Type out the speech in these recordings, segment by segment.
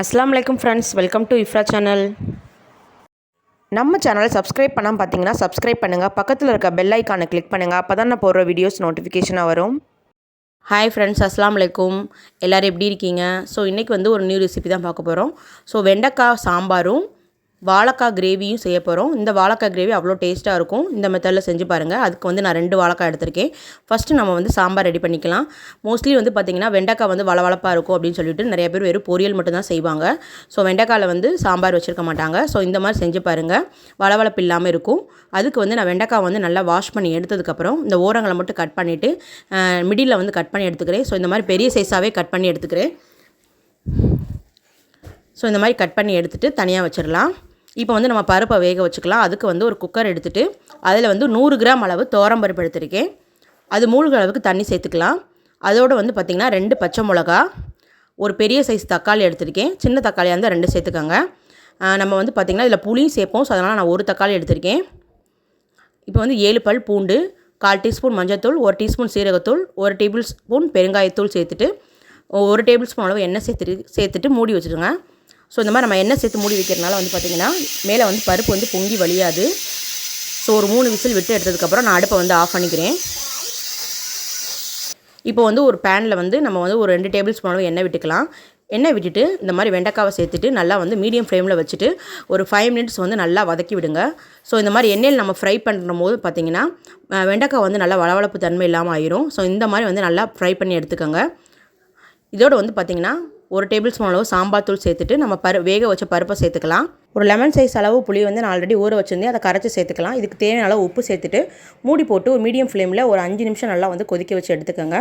அஸ்ஸலாமு அலைக்கும் friends welcome to Ifra channel நம்ம சேனலை சப்ஸ்கிரைப் பண்ணாமல் பார்த்தீங்கன்னா சப்ஸ்கிரைப் பண்ணுங்கள் பக்கத்தில் இருக்க பெல் ஐக்கானை கிளிக் பண்ணுங்கள் அப்போ தான் நான் போடுற வீடியோஸ் நோட்டிஃபிகேஷனாக வரும். ஹாய் ஃப்ரெண்ட்ஸ் அஸ்ஸலாமு அலைக்கும். எல்லோரும் எப்படி இருக்கீங்க? ஸோ இன்றைக்கி வந்து ஒரு நியூ ரெசிபி தான் பார்க்க போகிறோம் ஸோ வெண்டைக்காய் சாம்பாரும் வாழைக்காய் கிரேவியும் செய்ய போகிறோம் இந்த வாழைக்காய் கிரேவி அவ்வளோ டேஸ்ட்டாக இருக்கும். இந்த மெத்தடில் செஞ்சு பாருங்கள் அதுக்கு வந்து நான் ரெண்டு வாழைக்காய் எடுத்திருக்கேன். ஃபஸ்ட்டு நம்ம வந்து சாம்பார் ரெடி பண்ணிக்கலாம். மோஸ்ட்லி வந்து பார்த்திங்கன்னா வெண்டைக்காய் வந்து வளவளப்பாக இருக்கும் அப்படின்னு சொல்லிட்டு நிறைய பேர் வெறும் பொரியல் மட்டும் தான் செய்வாங்க. ஸோ வெண்டைக்காயில் வந்து சாம்பார் வச்சுருக்க மாட்டாங்க. ஸோ இந்த மாதிரி செஞ்சு பாருங்கள் வளவளப்பு இல்லாமல் இருக்கும். அதுக்கு வந்து நான் வெண்டைக்காய் வந்து நல்லா வாஷ் பண்ணி எடுத்ததுக்கப்புறம் இந்த ஓரங்களை மட்டும் கட் பண்ணிவிட்டு மிடில் வந்து கட் பண்ணி எடுத்துக்கிறேன். ஸோ இந்த மாதிரி பெரிய சைஸாகவே கட் பண்ணி எடுத்துக்கிறேன். ஸோ இந்த மாதிரி கட் பண்ணி எடுத்துகிட்டு தனியாக வச்சிடலாம். இப்போ வந்து நம்ம பருப்பை வேக வச்சுக்கலாம். அதுக்கு வந்து ஒரு குக்கர் எடுத்துகிட்டு அதில் வந்து நூறு கிராம் அளவு பருப்பு எடுத்திருக்கேன். அது மூழ்கிற அளவுக்கு தண்ணி சேர்த்துக்கலாம். அதோடு வந்து பார்த்திங்கன்னா ரெண்டு பச்சை மிளகா ஒரு பெரிய சைஸ் தக்காளி எடுத்திருக்கேன். சின்ன தக்காளியாக இருந்தால் ரெண்டு சேர்த்துக்கோங்க. நம்ம வந்து பார்த்திங்கன்னா இதில் புளியும் சேர்ப்போம். ஸோ அதனால் நான் ஒரு தக்காளி எடுத்திருக்கேன். இப்போ வந்து ஏழு பல் பூண்டு கால் டீஸ்பூன் மஞ்சத்தூள் ஒரு டீஸ்பூன் சீரகத்தூள் ஒரு டேபிள் ஸ்பூன் பெருங்காயத்தூள் சேர்த்துட்டு ஒரு டேபிள் ஸ்பூன் அளவு எண்ணெய் சேர்த்துட்டு சேர்த்துட்டு மூடி வச்சுருங்க. ஸோ இந்த மாதிரி நம்ம எண்ணெய் சேர்த்து மூடி வைக்கிறதுனால வந்து பார்த்திங்கன்னா மேலே வந்து பருப்பு வந்து பொங்கி வழியாது. ஸோ ஒரு மூணு விசில் விட்டு எடுத்ததுக்கப்புறம் நான் அடுப்பை வந்து ஆஃப் பண்ணிக்கிறேன். இப்போ வந்து ஒரு பேனில் வந்து நம்ம வந்து ஒரு ரெண்டு டேபிள் ஸ்பூன் அளவு எண்ணெய் விட்டுக்கலாம். எண்ணெய் விட்டுட்டு இந்த மாதிரி வெண்டைக்காவை சேர்த்துட்டு நல்லா வந்து மீடியம் ஃப்ளேமில் வச்சுட்டு ஒரு ஃபைவ் மினிட்ஸ் வந்து நல்லா வதக்கி விடுங்க. ஸோ இந்த மாதிரி எண்ணெயில் நம்ம ஃப்ரை பண்ணுற போது பார்த்திங்கன்னா வெண்டைக்காய் வந்து நல்லா வளவளப்பு தன்மை இல்லாமல் ஆயிரும். ஸோ இந்த மாதிரி வந்து நல்லா ஃப்ரை பண்ணி எடுத்துக்கோங்க. இதோடு வந்து பார்த்திங்கன்னா ஒரு டேபிள் ஸ்பூன் அளவு சாம்பார் தூள் சேர்த்துட்டு நம்ம பரு வேக வச்ச பருப்பை சேர்த்துக்கலாம். ஒரு லெமன் சைஸ் அளவு புளி வந்து நான் ஆல்ரெடி ஊற வச்சுருந்தேன். அதை கரைச்சி சேர்த்துக்கலாம். இதுக்கு தேவையான அளவு உப்பு சேர்த்துட்டு மூடி போட்டு ஒரு மீடியம் ஃப்ளேமில் ஒரு அஞ்சு நிமிஷம் நல்லா வந்து கொதிக்க வச்சு எடுத்துக்கோங்க.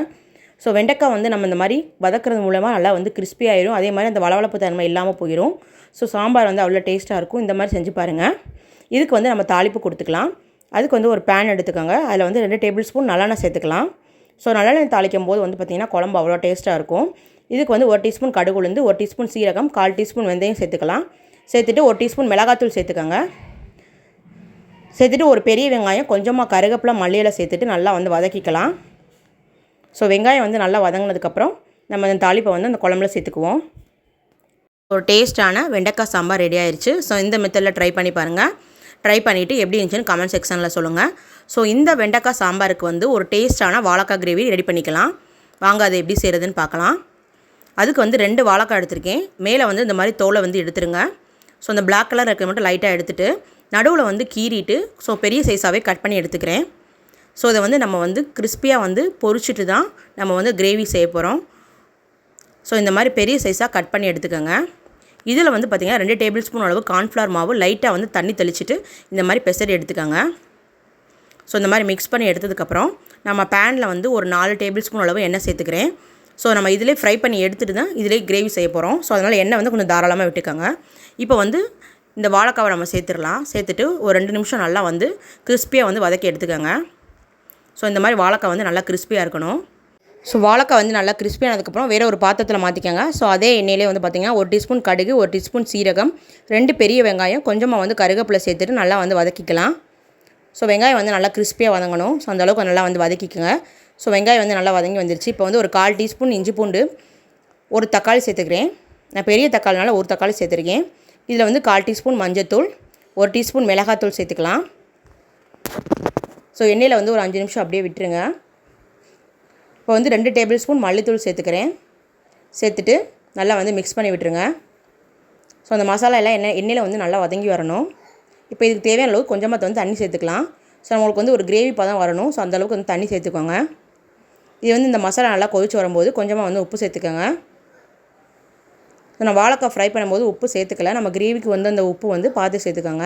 ஸோ வெண்டைக்காய் வந்து நம்ம இந்த மாதிரி வதக்கிறது மூலமாக நல்லா வந்து கிறிஸ்பி ஆயிரும். அதே மாதிரி அந்த வளவளப்பு தன்மை இல்லாமல் போயிடும் ஸோ சாம்பார் வந்து அவ்வளோ டேஸ்ட்டாக இருக்கும். இந்த மாதிரி செஞ்சு பாருங்கள் இதுக்கு வந்து நம்ம தாளிப்பு கொடுத்துக்கலாம். அதுக்கு வந்து ஒரு பேன் எடுத்துக்கோங்க. அதில் வந்து ரெண்டு டேபிள் ஸ்பூன் நல்லெண்ணெய் சேர்த்துக்கலாம். ஸோ நல்லெண்ணெய் தாளிக்கும் போது வந்து பார்த்திங்கன்னா குழம்பு அவ்வளோ டேஸ்ட்டாக இருக்கும். இதுக்கு வந்து ஒரு டீஸ்பூன் கடுகு உளுந்து ஒரு டீஸ்பூன் சீரகம் கால் டீஸ்பூன் வெந்தயம் சேர்த்துக்கலாம். சேர்த்துட்டு ஒரு டீஸ்பூன் மிளகாத்தூள் சேர்த்துக்கோங்க. சேர்த்துட்டு ஒரு பெரிய வெங்காயம் கொஞ்சமாக கருகப்பில் மல்லியில் சேர்த்துட்டு நல்லா வந்து வதக்கிக்கலாம். ஸோ வெங்காயம் வந்து நல்லா வதங்கினதுக்கப்புறம் நம்ம அந்த தாளிப்பை வந்து அந்த குழம்புல சேர்த்துக்குவோம். ஒரு டேஸ்ட்டான வெண்டைக்காய் சாம்பார் ரெடி ஆயிடுச்சு ஸோ இந்த மெத்தடில் ட்ரை பண்ணி பாருங்கள் ட்ரை பண்ணிவிட்டு எப்படி இருந்துச்சுன்னு கமெண்ட் செக்ஷனில் சொல்லுங்கள் ஸோ இந்த வெண்டைக்காய் சாம்பாருக்கு வந்து ஒரு டேஸ்ட்டான வாழைக்காய் கிரேவி ரெடி பண்ணிக்கலாம். வாங்க அதை எப்படி செய்கிறதுன்னு பார்க்கலாம். அதுக்கு வந்து ரெண்டு வாழைக்காய் எடுத்திருக்கேன். மேலே வந்து இந்த மாதிரி தோலை வந்து எடுத்துருங்க. ஸோ அந்த பிளாக் கலர் இருக்க மட்டும் லைட்டாக எடுத்துகிட்டு நடுவில் வந்து கீறிட்டு ஸோ பெரிய சைஸாகவே கட் பண்ணி எடுத்துக்கிறேன். ஸோ இதை வந்து நம்ம வந்து கிறிஸ்பியாக வந்து பொரிச்சிட்டு தான் நம்ம வந்து கிரேவி செய்ய போகிறோம் ஸோ இந்த மாதிரி பெரிய சைஸாக கட் பண்ணி எடுத்துக்கோங்க. இதில் வந்து பார்த்திங்கன்னா ரெண்டு டேபிள் ஸ்பூன் அளவு கார்ன்ஃப்ளவர் மாவு லைட்டாக வந்து தண்ணி தெளிச்சிட்டு இந்த மாதிரி பெசரி எடுத்துக்கோங்க. ஸோ இந்த மாதிரி மிக்ஸ் பண்ணி எடுத்ததுக்கப்புறம் நம்ம பேனில் வந்து ஒரு நாலு டேபிள் ஸ்பூன் அளவு எண்ணெய் சேர்த்துக்கிறேன். ஸோ நம்ம இதிலே ஃப்ரை பண்ணி எடுத்துகிட்டு தான் இதிலே கிரேவி செய்ய போகிறோம் ஸோ அதனால் எண்ணெய் வந்து கொஞ்சம் தாராளமாக விட்டுக்கோங்க. இப்போ வந்து இந்த வாழைக்காவை நம்ம சேர்த்துடலாம். சேர்த்துட்டு ஒரு ரெண்டு நிமிஷம் நல்லா வந்து கிறிஸ்பியாக வந்து வதக்கி எடுத்துக்கோங்க. ஸோ இந்த மாதிரி வாழைக்காய் வந்து நல்லா கிறிஸ்பியாக இருக்கணும். ஸோ வாழைக்காய் வந்து நல்லா கிறிஸ்பியானதுக்கப்புறம் வேறு ஒரு பாத்திரத்தில் மாற்றிக்கோங்க ஸோ அதே எண்ணெயிலே வந்து பார்த்திங்கன்னா ஒரு டீஸ்பூன் கடுகு ஒரு டீஸ்பூன் சீரகம் ரெண்டு பெரிய வெங்காயம் கொஞ்சமாக வந்து கருகப்பில் சேர்த்துட்டு நல்லா வந்து வதக்கிக்கலாம். ஸோ வெங்காயம் வந்து நல்லா கிறிஸ்பியாக வதங்கணும். ஸோ அந்தளவுக்கு நல்லா வந்து வதக்கிக்கோங்க. ஸோ வெங்காயம் வந்து நல்லா வதங்கி வந்துருச்சு. இப்போ வந்து ஒரு கால் டீஸ்பூன் இஞ்சி பூண்டு ஒரு தக்காளி சேர்த்துக்கிறேன். நான் பெரிய தக்காளினால ஒரு தக்காளி சேர்த்துருக்கேன். இதில் வந்து கால் டீஸ்பூன் மஞ்சத்தூள் ஒரு டீஸ்பூன் மிளகாத்தூள் சேர்த்துக்கலாம். ஸோ எண்ணெயில் வந்து ஒரு அஞ்சு நிமிஷம் அப்படியே விட்டுருங்க. இப்போ வந்து ரெண்டு டேபிள் ஸ்பூன் மல்லித்தூள் சேர்த்துக்கிறேன். சேர்த்துட்டு நல்லா வந்து மிக்ஸ் பண்ணி விட்டுருங்க. ஸோ அந்த மசாலா எல்லாம் எண்ணெய் எண்ணெயில் வந்து நல்லா வதங்கி வரணும். இப்போ இதுக்கு தேவையான அளவுக்கு கொஞ்சமாக வந்து தண்ணி சேர்த்துக்கலாம். ஸோ நம்மளுக்கு வந்து ஒரு கிரேவி பதம் வரணும். ஸோ அந்தளவுக்கு வந்து தண்ணி சேர்த்துக்கோங்க. இது வந்து இந்த மசாலா நல்லா கொதிச்சு வரும்போது கொஞ்சமாக வந்து உப்பு சேர்த்துக்கோங்க. நான் வாழைக்காய் ஃப்ரை பண்ணும்போது உப்பு சேர்த்துக்கல. நம்ம கிரேவிக்கு வந்து அந்த உப்பு வந்து பார்த்து சேர்த்துக்கோங்க.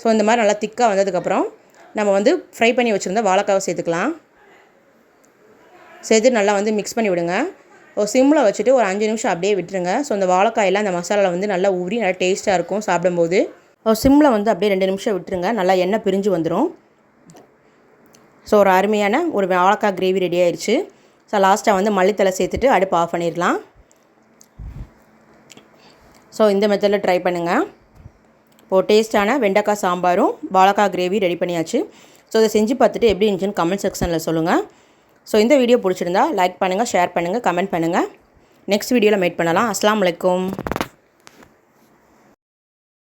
ஸோ இந்த மாதிரி நல்லா திக்காக வந்ததுக்கப்புறம் நம்ம வந்து ஃப்ரை பண்ணி வச்சுருந்த வாழைக்காவை சேர்த்துக்கலாம். சேர்த்து நல்லா வந்து மிக்ஸ் பண்ணி விடுங்க. ஒரு சிம்மில் வச்சுட்டு ஒரு அஞ்சு நிமிஷம் அப்படியே விட்டுருங்க. ஸோ அந்த வாழைக்காயெல்லாம் அந்த மசாலாவில் வந்து நல்லா ஊறி நல்லா டேஸ்ட்டாக இருக்கும் சாப்பிடும்போது. சிம்மில் வந்து அப்படியே ரெண்டு நிமிஷம் விட்டுருங்க. நல்லா எண்ணெய் பிரிஞ்சு வந்துடும் ஸோ ஒரு அருமையான ஒரு வாழைக்காய் கிரேவி ரெடி ஆயிடுச்சு ஸோ லாஸ்ட்டாக வந்து மல்லித்தலை சேர்த்துட்டு அடுப்பு ஆஃப் பண்ணிடலாம். ஸோ இந்த மெத்தடில் ட்ரை பண்ணுங்கள் இப்போது டேஸ்ட்டான வெண்டைக்காய் சாம்பாரும் வாழைக்காய் கிரேவி ரெடி பண்ணியாச்சு. ஸோ இதை செஞ்சு பார்த்துட்டு எப்படி இருந்துச்சுன்னு கமெண்ட் செக்ஷனில் சொல்லுங்கள் ஸோ இந்த வீடியோ பிடிச்சிருந்தா லைக் பண்ணுங்கள் ஷேர் பண்ணுங்கள் கமெண்ட் பண்ணுங்கள் நெக்ஸ்ட் வீடியோவில் மீட் பண்ணலாம். அஸ்லாம் வலைக்கம்